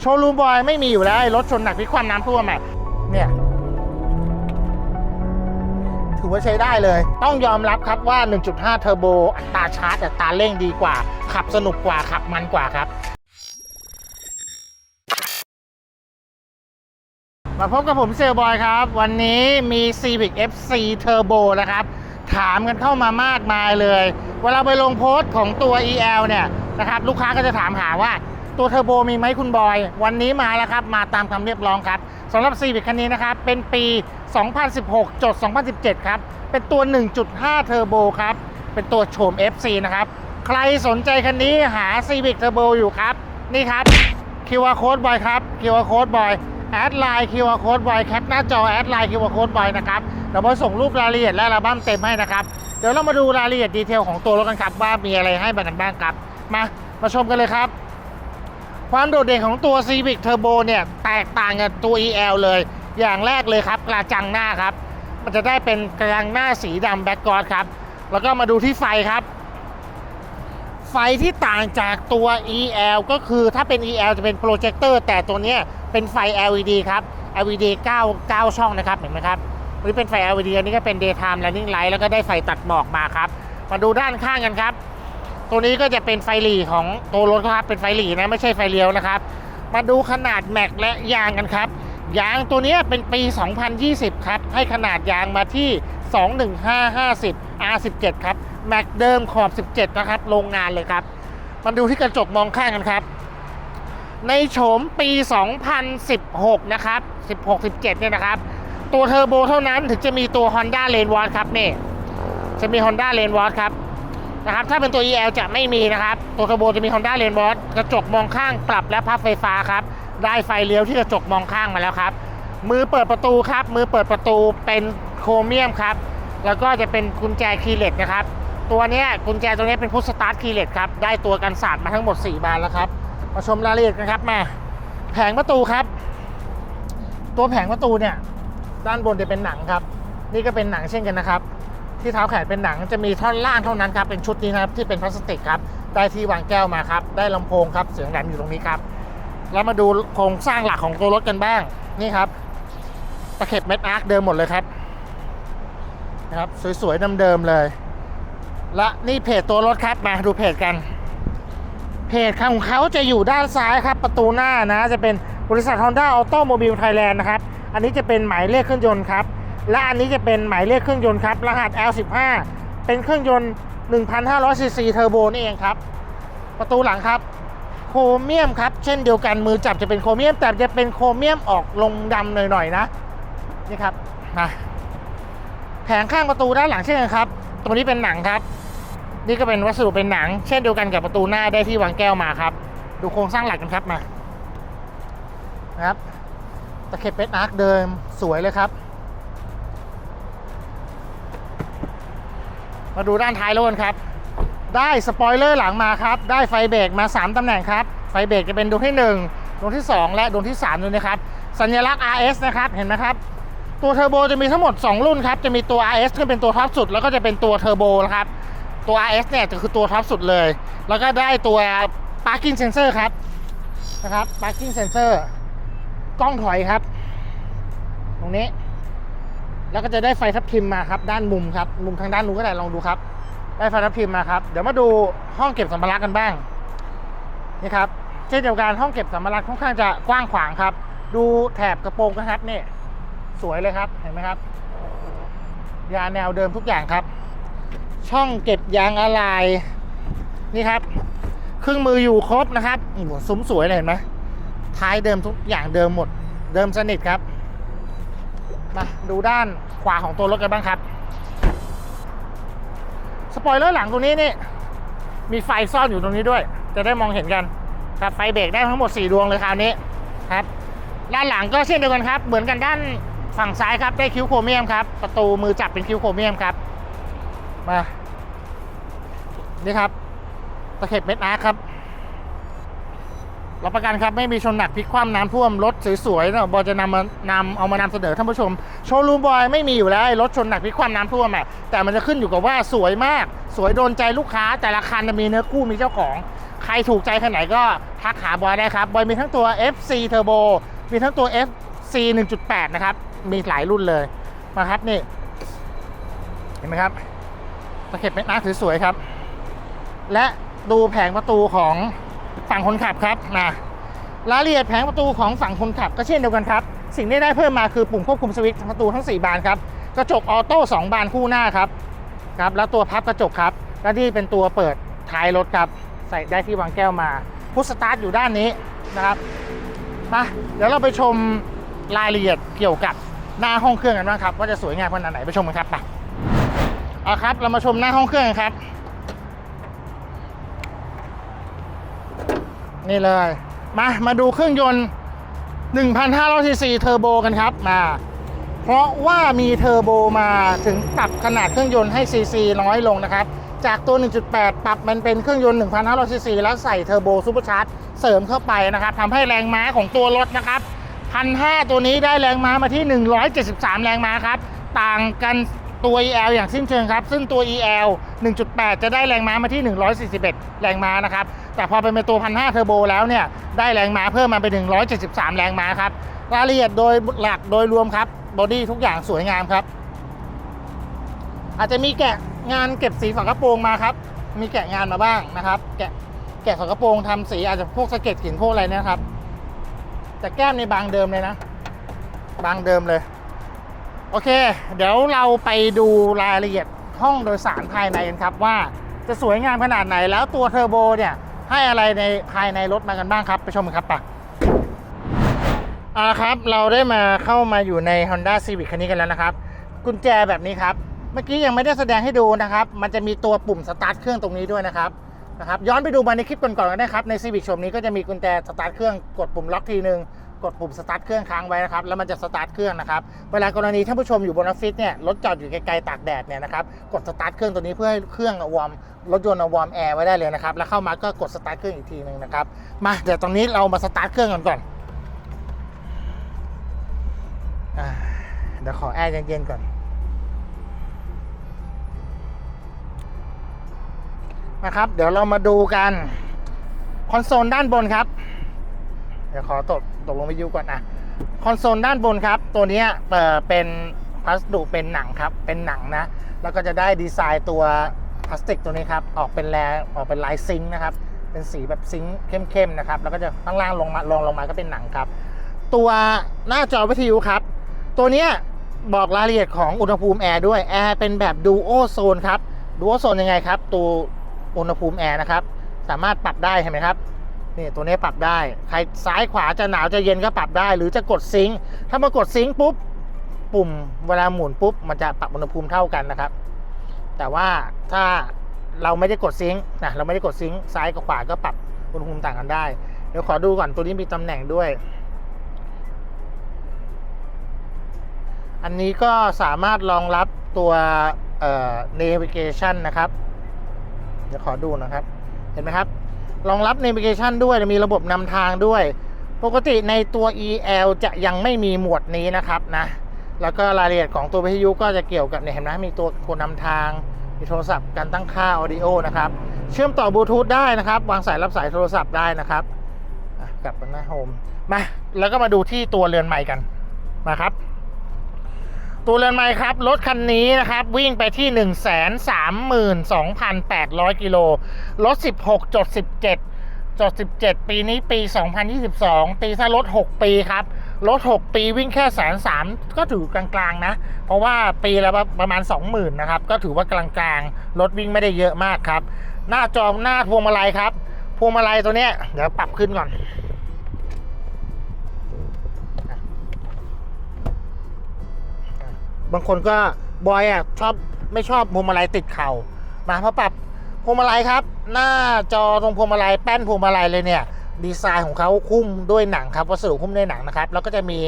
โชว์รูมบอยไม่มีอยู่แล้วไอ้รถชนหนักพิกคว่ำน้ำท่วมอะเนี่ยถือว่าใช้ได้เลย ต้องยอมรับครับว่า 1.5 เทอร์โบอัตราชาร์จอัตราเร่งดีกว่า ขับสนุกกว่า ขับมันกว่าครับ มาพบกับผมเซลลบอยครับ วันนี้มี Civic FC Turbo นะครับ ถามกันเข้ามามากมายเลย เวลาไปลงโพสต์ของตัว EL เนี่ยนะครับ ลูกค้าก็จะถามหาว่า ตัวเทอร์โบมีไหมคุณบอย วันนี้มาแล้วครับ มาตามคำเรียกร้องครับสำหรับ Civic คันนี้นะครับ เป็นปี 2016จด2017 ครับ เป็นตัว 1.5 เทอร์โบครับ เป็นตัวโฉม FC นะครับ ใครสนใจคันนี้หา Civic Turbo อยู่ครับ นี่ครับ QR Code บอยครับ QR Code บอยแอดไลน์ QR Code บอยแคปหน้าจอแอดไลน์ QR Code บอยนะครับเดี๋ยวบอยส่งรูปรายละเอียดและอัลบั้มเต็มให้นะครับเดี๋ยวเรามาดูรายละเอียดดีเทลของตัวรถกันครับว่ามีอะไรให้บ้างกันบ้างครับ มามาชมกันเลยครับ ความโดดเด่นของตัว Civic Turbo เนี่ยแตกต่างกับตัว EL เลย อย่างแรกเลยครับกระจังหน้าครับ มันจะได้เป็นกระจังหน้าสีดำแบ็กกรอดครับ แล้วก็มาดูที่ไฟครับ ไฟที่ต่างจากตัว EL ก็คือถ้าเป็น EL จะเป็นโปรเจคเตอร์แต่ตัวนี้เป็นไฟ LED ครับ LED 9 9 ช่องนะครับเห็นไหมครับอันนี้เป็นไฟ LED อันนี้ก็เป็น daytime running light แล้วก็ได้ไฟตัดหมอกมาครับ มาดูด้านข้างกันครับ ตัวนี้ก็จะเป็นไฟหลีของตัวรถครับเป็นไฟหลีนะไม่ใช่ไฟเลี้ยวนะครับ มาดูขนาดแม็กและยางกันครับยางตัวนี้เป็นปี 2020 ครับ ให้ขนาดยางมาที่ 21550 R17 ครับ แม็กเดิมขอบ 17 นะครับ โรงงานเลยครับ มาดูที่กระจกมองข้างกันครับ ในโฉมปี 2016 นะครับ 16-17 เนี่ยนะครับ ตัวเทอร์โบเท่านั้นถึงจะมีตัว Honda l a n e w a t ครับนี่ จะมี Honda l a n e w a t ครับ นะครับถ้าเป็นตัว EL จะไม่มีนะครับ ตัวเทอร์โบจะมี Honda l a n e w a t กระจกมองข้างปรับและพับไฟฟ้าครับ ได้ไฟเลี้ยวที่กระจกมองข้างมาแล้วครับ มือเปิดประตูครับ มือเปิดประตูเป็นโครเมียมครับ แล้วก็จะเป็นกุญแจคีย์เลสนะครับ ตัวนี้กุญแจตัวนี้เป็นพุทสตาร์ทคีย์เลสครับ ได้ตัวกันสาดมาทั้งหมด 4 บานแล้วครับ มาชมรายละเอียดกันครับมา แผงประตูครับ ตัวแผงประตูเนี่ยด้านบนจะเป็นหนังครับ นี่ก็เป็นหนังเช่นกันนะครับ ที่เท้าแขนเป็นหนังจะมีท่อนล่างเท่านั้นครับเป็นชุดนี้นะครับที่เป็นพลาสติกครับได้ที่วางแก้วมาครับได้ลำโพงครับเสียงแหลมอยู่ตรงนี้ครับแล้วมาดูโครงสร้างหลักของตัวรถกันบ้างนี่ครับตะเข็บเม็ดอาร์คเดิมหมดเลยครับนะครับสวยๆเดิมๆเลย และนี่เพจตัวรถครับมาดูเพจกัน เพจของเขาจะอยู่ด้านซ้ายครับประตูหน้านะจะเป็นบริษัท Honda Automobile Thailand นะครับอันนี้จะเป็นหมายเลขเครื่องยนต์ครับ และอันนี้จะเป็นหมายเลขเครื่องยนต์ครับ รหัส L15 เป็นเครื่องยนต์1,500ซีซีเทอร์โบนี่เองครับ ประตูหลังครับโครเมียมครับ เช่นเดียวกันมือจับจะเป็นโครเมียม แต่จะเป็นโครเมียมออกลงดำหน่อยๆนะนี่ครับมาแผงข้างประตูด้านหลังเช่นกันครับตัวนี้เป็นหนังครับ นี่ก็เป็นวัสดุเป็นหนัง เช่นเดียวกันกับประตูหน้าได้ที่วางแก้วมาครับ ดูโครงสร้างหลักกันครับมานะครับตะเข็บเป็นอาร์คเดิมสวยเลยครับ มาดูด้านท้ายรถกันครับ ได้สปอยเลอร์หลังมาครับ ได้ไฟเบรกมา 3 ตำแหน่งครับ ไฟเบรกจะเป็นดวงที่ 1 ดวงที่ 2 และดวงที่3ด้วยนะครับ สัญลักษณ์ RS นะครับ เห็นไหมครับ ตัวเทอร์โบจะมีทั้งหมด 2 รุ่นครับ จะมีตัว RS ที่เป็นตัวท็อปสุด แล้วก็จะเป็นตัวเทอร์โบนะครับ ตัว RS เนี่ยจะคือตัวท็อปสุดเลย แล้วก็ได้ตัว parking sensor ครับ นะครับ parking sensor กล้องถอยครับ ตรงนี้ แล้วก็จะได้ไฟทับทิมมาครับด้านมุมครับมุมทางด้านนู้นก็ได้ลองดูครับ ได้ไฟทับทิมมาครับเดี๋ยวมาดูห้องเก็บสัมภาระกันบ้างนี่ครับเช่นเดียวกันห้องเก็บสัมภาระค่อนข้างจะกว้างขวางครับ ดูแถบกระโปรงนะครับนี่สวยเลยครับเห็นไหมครับ ยาแนวเดิมทุกอย่างครับ ช่องเก็บยางอะไหล่นี่ครับ เครื่องมืออยู่ครบนะครับโอ้โหซุ้มสวยเลยเห็นไหมท้ายเดิมทุกอย่างเดิมหมด เดิมสนิทครับ มาดูด้านขวาของตัวรถกันบ้างครับ สปอยเลอร์หลังตรงนี้นี่ มีไฟซ่อนอยู่ตรงนี้ด้วย จะได้มองเห็นกันครับไฟเบรกได้ทั้งหมด 4 ดวงเลยคราวนี้ครับ ด้านหลังก็เช่นเดียวกันครับ เหมือนกันด้านฝั่งซ้ายครับได้คิ้วโครเมียมครับ ประตูมือจับเป็นคิ้วโครเมียมครับ มา นี่ครับ ตะเข็บเม็ดอาร์คครับ รับประกันครับไม่มีชนหนักพลิกคว่ำน้ำท่วมรถสวยๆนะบอยจะนำมานำเอามานำเสนอท่านผู้ชม โชว์รูมบอยไม่มีอยู่แล้วรถชนหนักพลิกคว่ำน้ำท่วมอะแต่มันจะขึ้นอยู่กับว่าสวยมาก สวยโดนใจลูกค้า แต่ละคันจะมีเนื้อคู่มีเจ้าของ ใครถูกใจขนาดไหนก็ทักหาบอยได้ครับบอยมีทั้งตัว FC Turbo มีทั้งตัว FC 1.8 นะครับ มีหลายรุ่นเลยมาครับนี่ เห็นไหมครับตะเข็บเป็นน้าสวยๆครับ และดูแผงประตูของ ฝั่งคนขับครับมารายละเอียดแผงประตูของฝั่งคนขับก็เช่นเดียวกันครับ สิ่งที่ได้เพิ่มมาคือปุ่มควบคุมสวิตช์ประตูทั้ง 4 บานครับ กระจกออโต้2บานคู่หน้าครับครับ แล้วตัวพับกระจกครับ และนี่เป็นตัวเปิดท้ายรถครับ ใส่ได้ที่วางแก้วมา พุทสตาร์ทอยู่ด้านนี้นะครับมาเดี๋ยวเราไปชมรายละเอียดเกี่ยวกับหน้าห้องเครื่องกันบ้างครับ ว่าจะสวยงามขนาดไหนไปชมกันครับไปเอาครับ เรามาชมหน้าห้องเครื่องครับ นี่เลย มา มาดูเครื่องยนต์ 1,500ซีซีเทอร์โบกันครับมา เพราะว่ามีเทอร์โบมาถึงปรับขนาดเครื่องยนต์ให้ซีซีน้อยลงนะครับ จากตัว 1.8 ปรับมันเป็นเครื่องยนต์ 1,500ซีซีแล้วใส่เทอร์โบซูเปอร์ชาร์จเสริมเข้าไปนะครับทำให้แรงม้าของตัวรถนะครับ1,500ตัวนี้ได้แรงม้ามาที่ 173 แรงม้าครับ ต่างกัน ตัว EL อย่างสิ้นเชิงครับ ซึ่งตัว EL 1.8 จะได้แรงม้ามาที่ 141 แรงม้านะครับ แต่พอเป็นตัว 1,500 เทอร์โบแล้วเนี่ย ได้แรงม้าเพิ่มมาเป็น 173 แรงม้าครับ รายละเอียดโดยหลักโดยรวมครับ บอดี้ทุกอย่างสวยงามครับ อาจจะมีแกะงานเก็บสีฝากระโปรงมาครับ มีแกะงานมาบ้างนะครับ แกะแกะฝากระโปรงทำสีอาจจะพวกสะเก็ดกลิ่นพวกอะไรเนะครับ แต่แก้มในบางเดิมเลยนะ บางเดิมเลย โอเค เดี๋ยวเราไปดูรายละเอียดห้องโดยสารภายในกันครับว่าจะสวยงามขนาดไหนแล้วตัวเทอร์โบเนี่ยให้อะไรในภายในรถมากันบ้างครับไปชมกันครับปะเอาละครับเราได้มาเข้ามาอยู่ใน Honda Civic คันนี้กันแล้วนะครับ กุญแจแบบนี้ครับ เมื่อกี้ยังไม่ได้แสดงให้ดูนะครับ มันจะมีตัวปุ่มสตาร์ทเครื่องตรงนี้ด้วยนะครับนะครับย้อนไปดูมาในคลิปก่อนๆก็ได้ครับใน Civic ชมนี้ก็จะมีกุญแจสตาร์ทเครื่องกดปุ่มล็อกทีนึง กดปุ่มสตาร์ทเครื่องค้างไว้นะครับแล้วมันจะสตาร์ทเครื่องนะครับเวลากรณีท่านผู้ชมอยู่บนออฟฟิศเนี่ยรถจอดอยู่ไกลๆตากแดดเนี่ยนะครับกดสตาร์ทเครื่องตัวนี้เพื่อให้เครื่องวอร์มรถยนต์วอร์มแอร์ไว้ได้เลยนะครับแล้วเข้ามาก็กดสตาร์ทเครื่องอีกทีหนึ่งนะครับมาเดี๋ยวตรงนี้เรามาสตาร์ทเครื่องกันก่อนเดี๋ยวขอแอร์เย็นๆก่อนนะครับเดี๋ยวเรามาดูกันคอนโซลด้านบนครับ เดี๋ยวขอตกตกลงไปยูก่อนนะคอนโซลด้านบนครับ ตัวนี้เอ่อเป็นพลาสติกเป็นหนังครับ เป็นหนังนะ แล้วก็จะได้ดีไซน์ตัวพลาสติกตัวนี้ครับ ออกเป็นแลออกเป็นลายซิงค์นะครับ เป็นสีแบบซิงค์เข้มๆนะครับ แล้วก็จะข้างล่างลงมาลงลงมาก็เป็นหนังครับ ตัวหน้าจอวิทยุครับ ตัวนี้บอกรายละเอียดของอุณหภูมิแอร์ด้วยแอร์เป็นแบบดูโอโซนครับดูโอโซนยังไงครับ ตัวอุณหภูมิแอร์นะครับ สามารถปรับได้เห็นไหมครับ นี่ตัวนี้ปรับได้ ใครซ้ายขวาจะหนาวจะเย็นก็ปรับได้ หรือจะกดซิงค์ถ้ามากดซิงค์ปุ๊บปุ่มเวลาหมุนปุ๊บมันจะปรับอุณหภูมิเท่ากันนะครับ แต่ว่าถ้าเราไม่ได้กดซิงค์นะเราไม่ได้กดซิงค์ซ้ายกับขวาก็ปรับอุณหภูมิต่างกันได้ เดี๋ยวขอดูก่อนตัวนี้มีตำแหน่งด้วย อันนี้ก็สามารถรองรับตัวเอ่อ navigation นะครับ เดี๋ยวขอดูนะครับ เห็นไหมครับ รองรับ navigation ด้วยมีระบบนำทางด้วย ปกติในตัว EL จะยังไม่มีหมวดนี้นะครับนะ แล้วก็รายละเอียดของตัววิทยุก็จะเกี่ยวกับเนี่ยเห็นไหมมีตัวคนนำทาง มีโทรศัพท์การตั้งค่า audio นะครับ เชื่อมต่อบลูทูธได้นะครับ วางสายรับสายโทรศัพท์ได้นะครับกลับมาหน้าโฮมมา แล้วก็มาดูที่ตัวเรือนใหม่กันมาครับ ตัวเรือนไม้ครับ รถคันนี้นะครับ วิ่งไปที่ 1 3 2 8 0 0 กิโล รถ 16จด17จด17 ปีนี้ปี 2022 ตีถ้ารถ 6 ปีครับ รถ 6 ปีวิ่งแค่แสนสามก็ถือกลางๆนะ เพราะว่าปีละประมาณ 20,000นะครับ ก็ถือว่ากลางๆ รถวิ่งไม่ได้เยอะมากครับ หน้าจอหน้าพวงมาลัยครับ พวงมาลัยตัวเนี้ยเดี๋ยวปรับขึ้นก่อน บางคนก็บอยอะชอบไม่ชอบพวงมาลัยติดเข่ามาพอปรับพวงมาลัยครับ หน้าจอตรงพวงมาลัยแป้นพวงมาลัยเลยเนี่ยดีไซน์ของเขาคุ้มด้วยหนังครับวัสดุคุ้มด้วยหนังนะครับแล้วก็จะมี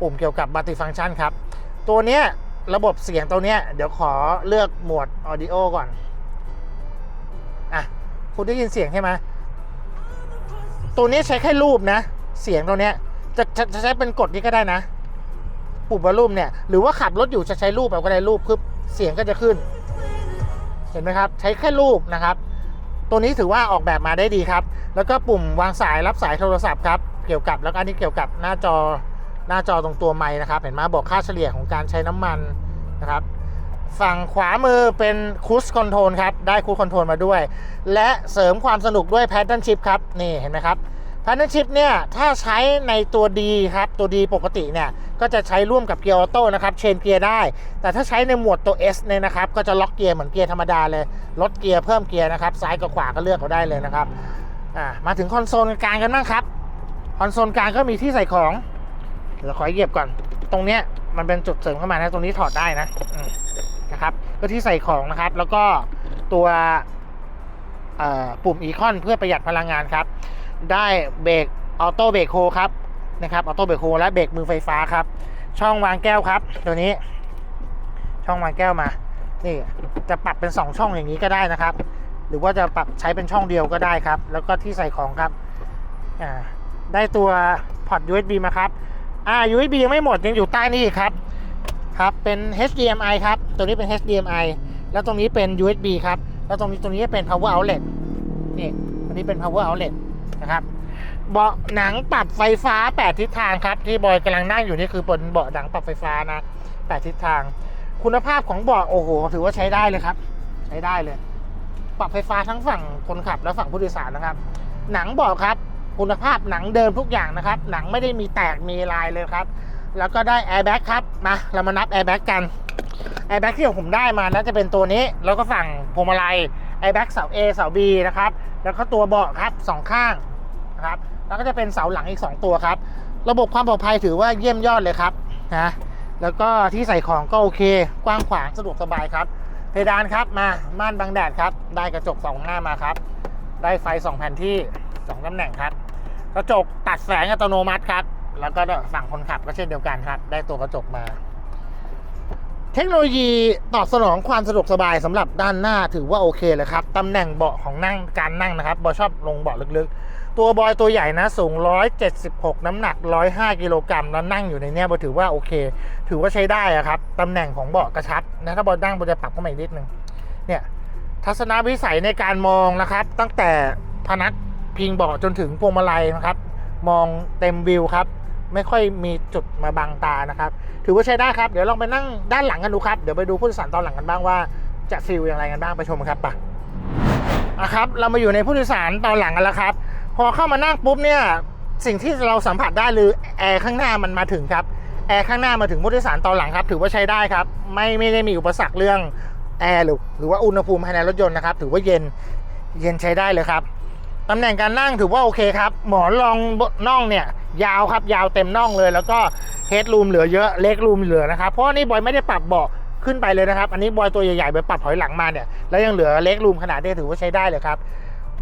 ปุ่มเกี่ยวกับมัลติฟังก์ชันครับ ตัวเนี้ยระบบเสียงตัวเนี้ยเดี๋ยวขอเลือกโหมดออดิโอก่อนอะคุณได้ยินเสียงใช่ไหมตัวนี้ใช้แค่รูปนะ เสียงตัวเนี้ยจะจะจะใช้เป็นกดนี้ก็ได้นะ ปุ่มวอลลุ่มเนี่ยหรือว่าขับรถอยู่จะใช้รูปแบบก็ได้รูปคือเสียงก็จะขึ้น เห็นไหมครับ ใช้แค่รูปนะครับ ตัวนี้ถือว่าออกแบบมาได้ดีครับ แล้วก็ปุ่มวางสายรับสายโทรศัพท์ครับเกี่ยวกับแล้วอันนี้เกี่ยวกับหน้าจอหน้าจอตรงตัวไม้นะครับ เห็นไหมบอกค่าเฉลี่ยของการใช้น้ำมันนะครับฝั่งขวามือเป็นคูสคอนโทรลครับ ได้คูสคอนโทรลมาด้วย และเสริมความสนุกด้วยแพทเทิร์นชิพครับ นี่เห็นไหมครับ พทเทิร์ชิพเนี่ยถ้าใช้ในตัวดีครับตัวดีปกติเนี่ยก็จะใช้ร่วมกับเกียร์ออโต้นะครับเชนเกียร์ได้ แต่ถ้าใช้ในหมวดตัว S เนี่ยนะครับก็จะล็อกเกียร์เหมือนเกียร์ธรรมดาเลยลดเกียร์เพิ่มเกียร์นะครับซ้ายกับขวาก็เลือกเอาได้เลยนะครับอ่ามาถึงคอนโซลกลางกันบ้างครับคอนโซลกลางก็มีที่ใส่ของเดี๋ยวขอเหยียบก่อน ตรงเนี้ยมันเป็นจุดเสริมเข้ามานะตรงนี้ถอดได้นะนะครับก็ที่ใส่ของนะครับ แล้วก็ตัวปุ่มอีคอนเพื่อประหยัดพลังงานครับ ได้เบรกออโต้เบรกโฮครับนะครับออโต้เบรกโฮและเบรกมือไฟฟ้าครับ ช่องวางแก้วครับ ตัวนี้ ช่องวางแก้วมา นี่จะปรับเป็น 2 ช่องอย่างนี้ก็ได้นะครับ หรือว่าจะปรับใช้เป็นช่องเดียวก็ได้ครับ แล้วก็ที่ใส่ของครับอ่าได้ตัวพอร์ต USB มาครับอ่า USB ยังไม่หมดยังอยู่ใต้นี่ครับครับเป็น HDMI ครับ ตัวนี้เป็น HDMI แล้วตรงนี้เป็น USB ครับ แล้วตรงนี้ตรงนี้เป็น power outlet นี่อันนี้เป็น power outlet นะครับเบาะหนังปรับไฟฟ้า 8 ทิศทางครับ ที่บอยกำลังนั่งอยู่นี่คือบนเบาะหนังปรับไฟฟ้านะ 8 ทิศทาง คุณภาพของเบาะโอ้โห ถือว่าใช้ได้เลยครับ ใช้ได้เลย ปรับไฟฟ้าทั้งฝั่งคนขับและฝั่งผู้โดยสารนะครับ หนังเบาะครับ คุณภาพหนังเดิมทุกอย่างนะครับ หนังไม่ได้มีแตกมีลายเลยครับ แล้วก็ได้แอร์แบ็กครับมาเรามานับแอร์แบ็กกันแอร์แบ็กที่ผมได้มาน่าจะเป็นตัวนี้ แล้วก็ฝั่งพวงมาลัย อแบ็กเสา A เสา B นะครับ แล้วก็ตัวเบาะครับสองข้างนะครับ แล้วก็จะเป็นเสาหลังอีก 2 ตัวครับ ระบบความปลอดภัยถือว่าเยี่ยมยอดเลยครับนะ แล้วก็ที่ใส่ของก็โอเค กว้างขวางสะดวกสบายครับ เพดานครับมาม่านบังแดดครับ ได้กระจกสองหน้ามาครับ ได้ไฟสองแผ่นที่สองตำแหน่งครับ กระจกตัดแสงอัตโนมัติครับ แล้วก็ฝั่งคนขับก็เช่นเดียวกันครับ ได้ตัวกระจกมา เทคโนโลยีตอบสนองความสะดวกสบายสำหรับด้านหน้าถือว่าโอเคเลยครับตำแหน่งเบาะของนั่งการนั่งนะครับบอยชอบลงเบาะลึกๆ ตัวบอยตัวใหญ่นะสูง 176 น้ำหนัก 105 กิโลกรัมแล้วนั่งอยู่ในเนี้ยบอยถือว่าโอเค ถือว่าใช้ได้ครับตำแหน่งของเบาะกระชับนะถ้าบอยนั่งบอยจะปรับเข้ามาอีกนิดนึงเนี่ยทัศนวิสัยในการมองนะครับ ตั้งแต่พนักพิงเบาะจนถึงพวงมาลัยนะครับ มองเต็มวิวครับ ไม่ค่อยมีจุดมาบังตานะครับ ถือว่าใช้ได้ครับ เดี๋ยวลองไปนั่งด้านหลังกันดูครับ เดี๋ยวไปดูผู้โดยสารตอนหลังกันบ้างว่าจะฟิลอย่างไรกันบ้างไปชมครับไปอะครับ เรามาอยู่ในผู้โดยสารตอนหลังกันแล้วครับ พอเข้ามานั่งปุ๊บเนี่ย สิ่งที่เราสัมผัสได้คือแอร์ข้างหน้ามันมาถึงครับแอร์ข้างหน้ามาถึงผู้โดยสารตอนหลังครับ ถือว่าใช้ได้ครับ ไม่ไม่ได้มีอุปสรรคเรื่องแอร์หรือหรือว่าอุณหภูมิภายในรถยนต์นะครับ ถือว่าเย็นเย็นใช้ได้เลยครับตำแหน่งการนั่งถือว่าโอเคครับ หมอนรองน่องเนี่ย ยาวครับยาวเต็มน่องเลย แล้วก็เฮดรูมเหลือเยอะเล็กรูมเหลือนะครับเพราะนี่บอยไม่ได้ปรับเบาะขึ้นไปเลยนะครับ อันนี้บอยตัวใหญ่ๆบอยปรับถอยหลังมาเนี่ยแล้วยังเหลือเล็กรูมขนาดนี้ถือว่าใช้ได้เลยครับ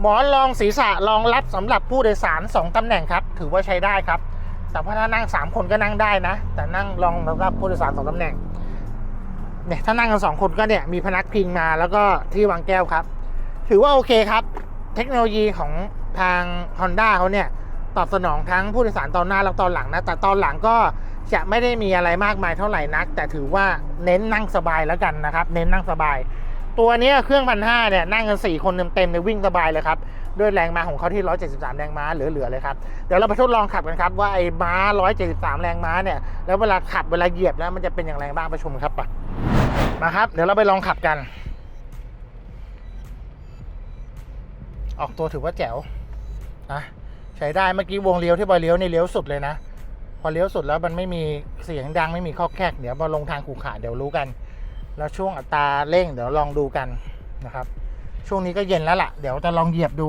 หมอนรองศีรษะรองรับสำหรับผู้โดยสาร 2ตำแหน่งครับถือว่าใช้ได้ครับ แต่ว่าถ้านั่ง 3 คนก็นั่งได้นะ แต่นั่งรองสำหรับผู้โดยสาร2ตำแหน่งเนี่ยถ้านั่งกันสองคนก็เนี่ยมีพนักพิงมาแล้วก็ที่วางแก้วครับ ถือว่าโอเคครับ เทคโนโลยีของทาง Honda เขาเนี่ย ตอบสนองทั้งผู้โดยสารตอนหน้าและตอนหลังนะ แต่ตอนหลังก็จะไม่ได้มีอะไรมากมายเท่าไหร่นัก แต่ถือว่าเน้นนั่งสบายแล้วกันนะครับ เน้นนั่งสบาย ตัวนี้เครื่องพันห้าเนี่ยนั่งกัน 4 คนเต็มๆเลยวิ่งสบายเลยครับ ด้วยแรงม้าของเขาที่ 173 แรงม้าเหลือๆเลยครับ เดี๋ยวเราไปทดลองขับกันครับว่าไอ้ม้า 173 แรงม้าเนี่ย แล้วเวลาขับเวลาเหยียบแล้วมันจะเป็นอย่างไรบ้างไปชมครับไปมาครับ เดี๋ยวเราไปลองขับกัน ออกตัวถือว่าแจ๋วนะ ช้ได้เมื่อกี้วงเลี้ยวที่บอยเลี้ยวนี่เลี้ยวสุดเลยนะ พอเลี้ยวสุดแล้วมันไม่มีเสียงดังไม่มีข้อแคกเดี๋ยวพอลงทางขู่ขาเดี๋ยวรู้กัน แล้วช่วงอัตราเร่งเดี๋ยวลองดูกันนะครับ ช่วงนี้ก็เย็นแล้วล่ะเดี๋ยวจะลองเหยียบดู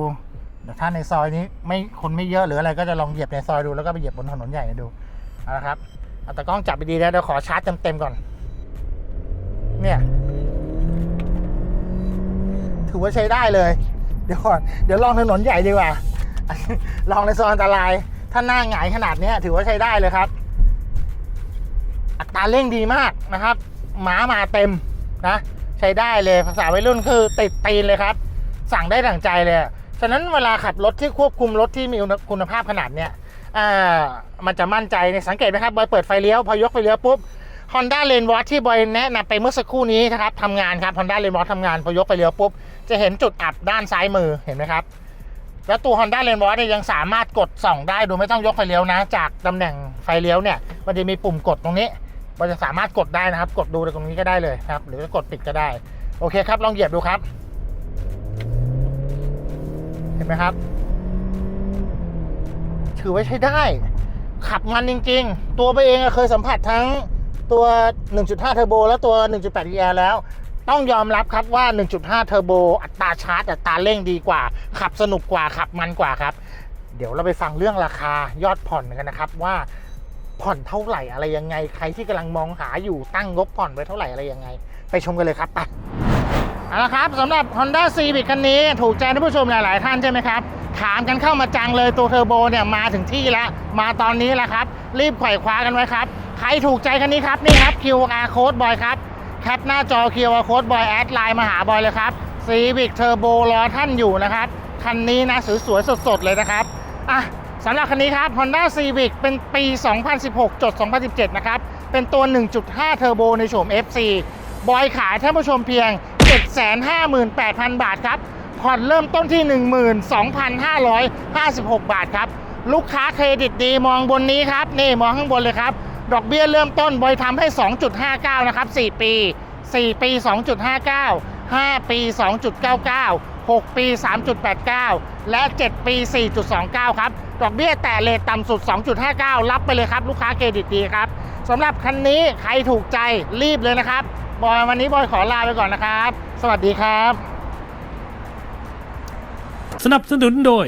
เดี๋ยวถ้าในซอยนี้ไม่คนไม่เยอะหรืออะไรก็จะลองเหยียบในซอยดูแล้วก็ไปเหยียบบนถนนใหญ่ดูเอาละครับเอาตะกล้องจับไปดีนะเดี๋ยวขอชาร์จเต็มๆก่อน เนี่ย ถือว่าใช้ได้เลย เดี๋ยวก่อนเดี๋ยวลองถนนใหญ่ดีกว่า ลองในโซอยอันตราย ถ้าหน้าหงายขนาดนี้ถือว่าใช้ได้เลยครับ อัตราเร่งดีมากนะครับหมามาเต็มนะ ใช้ได้เลยภาษาวัยรุ่นคือติดตีนเลยครับ สั่งได้ดั่งใจเลย ฉะนั้นเวลาขับรถที่ควบคุมรถที่มีคุณภาพขนาดเนี้ยมันจะมั่นใจในสังเกตไหมครับบอยเปิดไฟเลี้ยว พอยกไฟเลี้ยวปุ๊บ Honda l a n e w a t ที่บอยแนะนำไปเมื่อสักครู่นี้นะครับทำงานครับ Honda l a n e w a t ทำงาน พอยกไฟเลี้ยวปุ๊บ จะเห็นจุดอับด้านซ้ายมือเห็นไหมครับ แล้วตัว Honda l a n w a t เนี่ยยังสามารถกดส่องได้โดยไม่ต้องยกไฟเลี้ยวนะ จากตำแหน่งไฟเลี้ยวเนี่ยมันจะมีปุ่มกดตรงนี้มันจะสามารถกดได้นะครับ กดดูตรงนี้ก็ได้เลยครับ หรือจะกดปิดก็ได้ โอเคครับ ลองเหยียบดูครับ เห็นไหมครับ ถือว่าใช้ได้ ขับมันจริง ๆ ตัวไปเองเคยสัมผัสทั้งตัว 1.5 เทอร์โบและตัว 1.8 ER แล้ว ต้องยอมรับครับว่า 1.5 เทอร์โบ อัตราชาร์จ อัตราเร่งดีกว่า ขับสนุกกว่า ขับมันกว่าครับ เดี๋ยวเราไปฟังเรื่องราคายอดผ่อนกันนะครับว่าผ่อนเท่าไหร่อะไรยังไง ใครที่กำลังมองหาอยู่ตั้งงบผ่อนไว้เท่าไหร่อะไรยังไง ไปชมกันเลยครับไปเอาละครับสำหรับ Honda Civic คันนี้ถูกใจท่านผู้ชมหลาย ๆ ท่านใช่ไหมครับ ถามกันเข้ามาจังเลยตัวเทอร์โบเนี่ยมาถึงที่แล้ว มาตอนนี้แล้วครับ รีบไขว่คว้ากันไว้ครับ ใครถูกใจคันนี้ครับนี่ครับ QR code บอยครับ แคปหน้าจอ QR code บอยแอดไลน์มาหาบอยเลยครับ Civic Turbo รอท่านอยู่นะครับ คันนี้นะสวยๆสดๆ เลยนะครับอะสำหรับคันนี้ครับ Honda Civic เป็นปี 2016จด2017 นะครับ เป็นตัว 1.5 เทอร์โบในโฉม FC บอยขายท่านผู้ชมเพียง 758,000 บาทครับ ผ่อนเริ่มต้นที่ 12,556 บาทครับ ลูกค้าเครดิตดีมองบนนี้ครับ นี่มองข้างบนเลยครับ ดอกเบี้ยเริ่มต้นบอยทำให้ 2.59 นะครับ 4 ปี 4 ปี 2.59 5 ปี 2.99 6 ปี 3.89 และ 7 ปี 4.29 ครับ ดอกเบี้ยแต่เลทต่ำสุด 2.59 รับไปเลยครับ ลูกค้าเครดิตดีครับสำหรับคันนี้ใครถูกใจรีบเลยนะครับ บอยวันนี้บอยขอลาไปก่อนนะครับ สวัสดีครับ สนับสนุนโดย